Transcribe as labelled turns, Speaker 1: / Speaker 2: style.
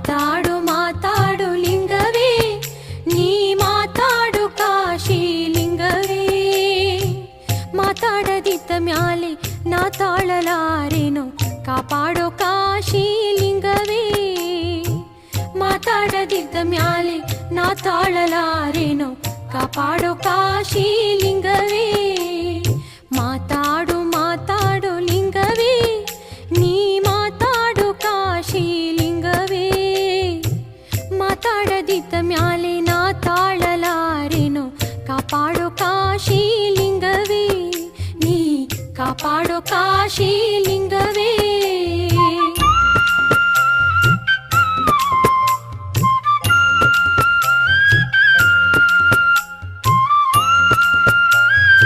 Speaker 1: ಮಾತಾಡು ಮಾತಾಡು ಲಿಂಗವೇ. ನೀ ಮಾತಾಡು ಕಾಶಿ ಲಿಂಗವೇ. ಮಾತಾಡದಿದ್ದ ಮ್ಯಾಲೆ ನಾ ತಾಳಲಾರೇನು. ಕಾಪಾಡೋ ಕಾಶಿ ಲಿಂಗವೇ. ಮಾತಾಡದಿದ್ದ ಮ್ಯಾಲೆ ನಾ ತಾಳಲಾರೇನು. ಕಾಪಾಡೋ ಕಾಶಿ ಮಾತಾಡದಿದ್ದ ಮ್ಯಾಲೆ ನಾ ತಾಳಲಾರೇನೋ ಕಾಪಾಡೋ ಕಾಶಿ ಲಿಂಗವೇ ನೀ ಕಾಪಾಡೋ ಕಾಶಿ ಲಿಂಗವೇ